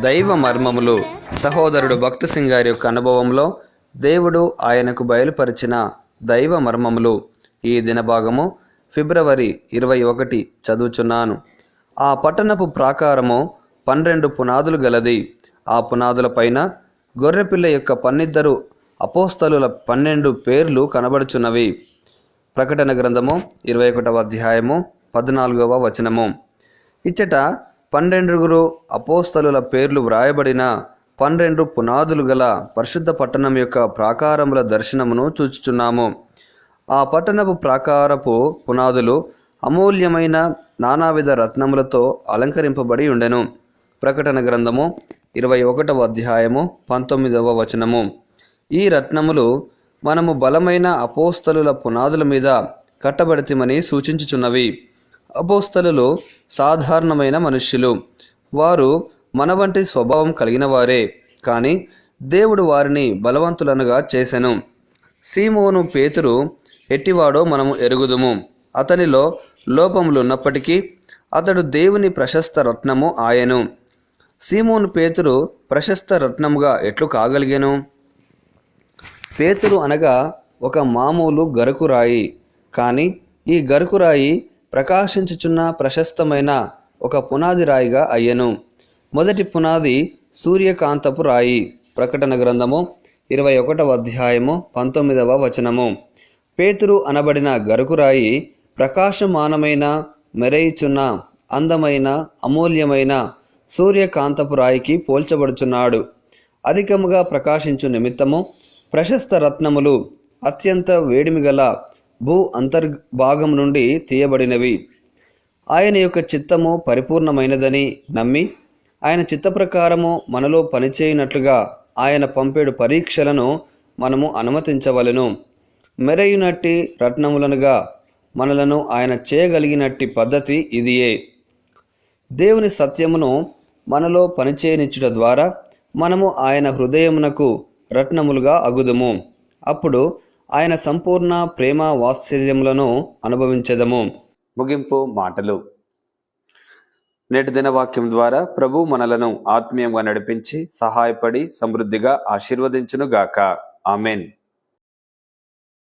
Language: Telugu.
దైవ మర్మములు సహోదరుడు భక్త సింగ్ గారి యొక్క అనుభవంలో దేవుడు ఆయనకు బయలుపరిచిన దైవ మర్మములు ఈ దినభాగము ఫిబ్రవరి ఇరవై ఒకటి చదువుచున్నాను. ఆ పట్టణపు ప్రాకారము పన్నెండు పునాదులు గలది. ఆ పునాదుల పైన గొర్రెపిల్ల యొక్క పన్నిద్దరు అపోస్తలుల పన్నెండు పేర్లు కనబడుచున్నవి. ప్రకటన గ్రంథము ఇరవై ఒకటవ అధ్యాయము పద్నాలుగవ వచనము. ఇచ్చట పన్నెండుగురు అపోస్తలుల పేర్లు వ్రాయబడిన పన్నెండు పునాదులు గల పరిశుద్ధ పట్టణం యొక్క ప్రాకారముల దర్శనమును చూచుచున్నాము. ఆ పట్టణపు ప్రాకారపు పునాదులు అమూల్యమైన నానావిధ రత్నములతో అలంకరింపబడి ఉండెను. ప్రకటన గ్రంథము ఇరవై ఒకటవ అధ్యాయము పంతొమ్మిదవ వచనము. ఈ రత్నములు మనము బలమైన అపోస్తలుల పునాదుల మీద కట్టబడితిమని సూచించుచున్నవి. అపోస్తలలో సాధారణమైన మనుష్యులు. వారు మన వంటి స్వభావం కలిగిన వారే. కానీ దేవుడు వారిని బలవంతులనుగా చేసెను. సీమోను పేతురు ఎట్టివాడో మనము ఎరుగుదుము. అతనిలో లోపములున్నప్పటికీ అతడు దేవుని ప్రశస్త రత్నము ఆయను. సీమోను పేతురు ప్రశస్త రత్నముగా ఎట్లు కాగలిగాను? పేతురు అనగా ఒక మామూలు గరుకురాయి. కానీ ఈ గరుకురాయి ప్రకాశించుచున్న ప్రశస్తమైన ఒక పునాది రాయిగా అయ్యెను. మొదటి పునాది సూర్యకాంతపు రాయి. ప్రకటన గ్రంథము ఇరవై ఒకటవ అధ్యాయము పంతొమ్మిదవ వచనము. పేతురు అనబడిన గరుకురాయి ప్రకాశమానమైన మెరయిచున్న అందమైన అమూల్యమైన సూర్యకాంతపు రాయికి పోల్చబడుచున్నాడు. అధికముగా ప్రకాశించు నిమిత్తము ప్రశస్త రత్నములు అత్యంత వేడిమిగల భూ అంతర్భాగం నుండి తీయబడినవి. ఆయన యొక్క చిత్తము పరిపూర్ణమైనదని నమ్మి ఆయన చిత్త ప్రకారము మనలో పనిచేయనట్లుగా ఆయన పంపేడు పరీక్షలను మనము అనుమతించవలెను. మెరయునట్టి రత్నములనుగా మనలను ఆయన చేయగలిగినట్టి పద్ధతి ఇదియే. దేవుని సత్యమును మనలో పనిచేయనిచ్చుట ద్వారా మనము ఆయన హృదయమునకు రత్నములుగా అగుదుము. అప్పుడు ఆయన సంపూర్ణ ప్రేమ వాత్సల్యములను అనుభవించదము. ముగింపు మాటలు. నేటి దినవాక్యం ద్వారా ప్రభు మనలను ఆత్మీయంగా నడిపించి సహాయపడి సమృద్ధిగా ఆశీర్వదించునుగాక. ఆమెన్.